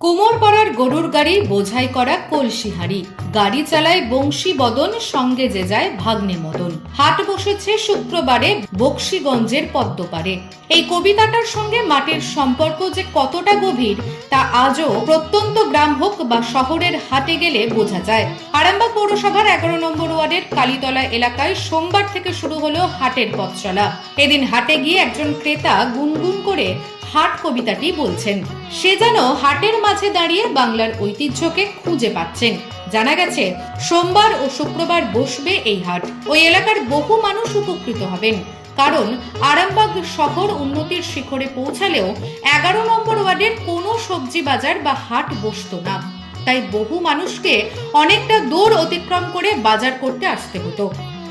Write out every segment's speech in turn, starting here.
কুমোরপাড়ার গরুর গাড়ি, বোঝাই করা কলসিহারি। গাড়ি চালায় বংশী বদন, সঙ্গে যে যায় ভাগ্নে মদন। হাট বসেছে শুক্রবারে বক্সিগঞ্জের পদ্মপাড়ে। এই কবিতাটার সঙ্গে মাটির সম্পর্ক যে কতটা গভীর, তা আজও প্রত্যন্ত গ্রাম হোক বা শহরের হাটে গেলে বোঝা যায়। আরামবাগ পৌরসভার এগারো নম্বর ওয়ার্ডের কালীতলা এলাকায় সোমবার থেকে শুরু হলো হাটের পথ চলা এদিন হাটে গিয়ে একজন ক্রেতা গুনগুন করে হাট কবিতাটি বলছেন। সে যেন হাটের মাঝে দাঁড়িয়ে বাংলার ঐতিহ্যকে খুঁজে পাচ্ছেন। জানা গেছে, সোমবার ও শুক্রবার বসবে এই হাট। ওই এলাকার বহু মানুষ উপকৃত হবেন। কারণ আরামবাগ শহর উন্নতির শিখরে পৌঁছালেও এগারো নম্বর ওয়ার্ডের কোনো সবজি বাজার বা হাট বসতো না। তাই বহু মানুষকে অনেকটা দূর অতিক্রম করে বাজার করতে আসতে হতো।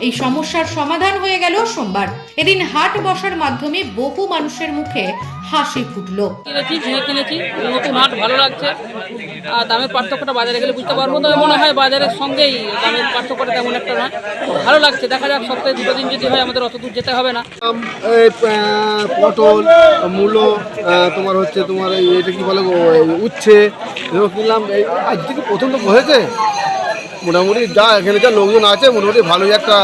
এই সমস্যার সমাধান হয়ে গেল সোমবার। এদিন হাট বসার মাধ্যমে বহু মানুষের মুখে হাসি ফুটলো। কিনেছি ঝিঙে কিনেছি নতুন হাট ভালো লাগছে। আর দামের পার্থক্যটা বাজারে গেলে বুঝতে পারব তবে মনে হয় বাজারের সঙ্গেই দামের পার্থক্যটা তেমন একটা নয়। ভালো লাগছে দেখা যাক সপ্তাহে দুটো দিন যদি হয় আমাদের অত দূর যেতে হবে না। পটল মূলো তোমার হচ্ছে তোমার এই এটা কি বলে উচ্ছে কিনলাম এই আজ থেকে প্রথম তো হয়েছে। মোটামুটি যা এখানে যা লোকজন আছে, মোটামুটি ভালোই একটা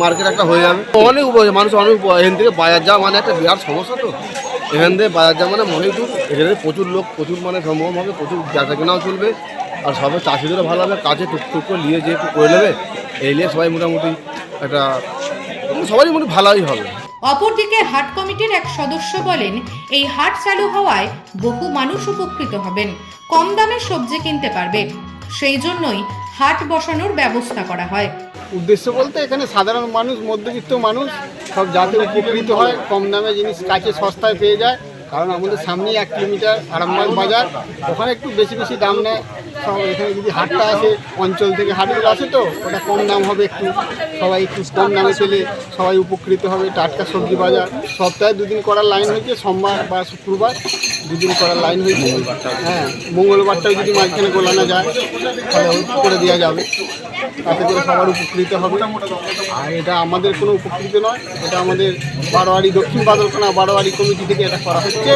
মার্কেট একটা হয়ে যাবে। অনেক উপকার মানুষ অনেক এখান থেকে বাজার যাওয়া মানে একটা বিরাট সমস্যা তো। এখান থেকে বাজার যাওয়া মানে অনেক দূর এখানে প্রচুর লোক, প্রচুর মানে সম্ভব হবে, প্রচুর ব্যবসা কেনাও চলবে। আর সবাই চাষিদেরও ভালো হবে, কাছে টুকটুক করে নিয়ে যেহেতু করে নেবে। এই নিয়ে সবাই মোটামুটি একটা সবারই মোটামুটি ভালোই হবে। অপরদিকে হাট কমিটির এক সদস্য বলেন, এই হাট চালু হওয়ায় বহু মানুষ উপকৃত হবেন। কম দামে সবজি কিনতে পারবে। সেই জন্যই হাট বসানোর ব্যবস্থা করা হয়। উদ্দেশ্য বলতে এখানে সাধারণ মানুষ, মধ্যবিত্ত মানুষ, সব যাতে উপকৃত হয়। কম দামে জিনিস কাছে সস্তায় পেয়ে যায়। কারণ আমাদের সামনেই এক কিলোমিটার আরামবাগ বাজার। ওখানে একটু বেশি বেশি দাম নেয়। সব এখানে যদি হাটটা আসে, অঞ্চল থেকে হাটগুলো আসে তো, ওটা কম দাম হবে একটু। সবাই একটু কম দামে পেলে সবাই উপকৃত হবে। টাটকা সবজি বাজার। সপ্তাহে দুদিন করার লাইন হয়েছে, সোমবার বা শুক্রবার। দুদিন করার লাইন হয়েছে। হ্যাঁ মঙ্গলবারটাও যদি মাঝখানে গোলানো যায়, তাহলে করে দেওয়া যাবে। তাতে করে সবার উপকৃত হবে। আর এটা আমাদের কোনো উপকৃত নয়, এটা আমাদের বারোয়ারি, দক্ষিণ বাদলখানা বারোয়ারি কমিটি থেকে এটা করা হচ্ছে,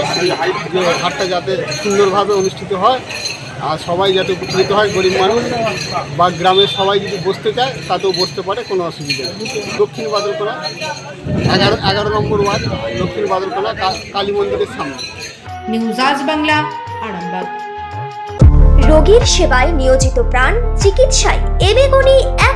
যে হাটটা যাতে সুন্দরভাবে অনুষ্ঠিত হয়, আর সবাই যাতে উপকৃত হয়, গরিব মানুষ বা গ্রামের সবাই যদি বসতে চায়, তাতেও বসতে পারে, কোনো অসুবিধা নেই। দক্ষিণ বাদলখানা, এগারো এগারো নম্বর ওয়ার্ড, দক্ষিণ বাদলখানা কালী মন্দিরের সামনে। নিউজ আজ বাংলা আরামবাগ। রোগীর সেবায় নিয়োজিত প্রাণ চিকিৎসায় এবেগুনি নাম